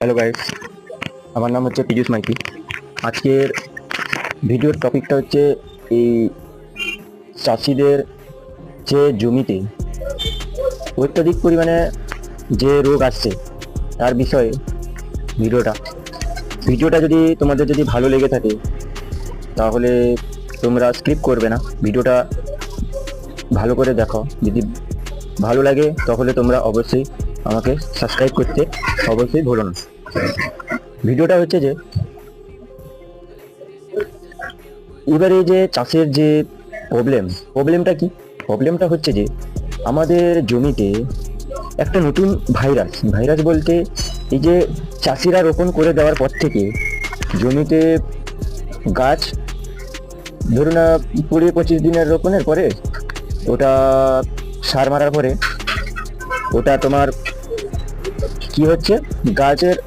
Hello guys আমার নাম হচ্ছে পীযুষ মাইতি। আজকের ভিডিওর টপিকটা হচ্ছে এই চাষিদের যে জমিতে অত্যাধিক পরিমাণে যে রোগ আসছে, তার বিষয়ে ভিডিওটা। ভিডিওটা যদি তোমাদের যদি ভালো লেগে থাকে, তাহলে তোমরা স্কিপ করবে না। ভিডিওটা ভালো করে দেখো। যদি ভালো লাগে, তাহলে তোমরা অবশ্যই আমাকে সাবস্ক্রাইব করতে অবশ্যই ভুলো না। ভিডিওটা হচ্ছে যে, এবারে যে চাষের যে প্রবলেম প্রবলেমটা কি? প্রবলেমটা হচ্ছে যে, আমাদের জমিতে একটা নতুন ভাইরাস ভাইরাস বলতে এই যে চাষিরা রোপণ করে দেওয়ার পর থেকে জমিতে গাছ, ধরুন না কুড়ি পঁচিশ দিনের রোপণের পরে ওটা সার মারার পরে ওটা তোমার কি হচ্ছে? গাছের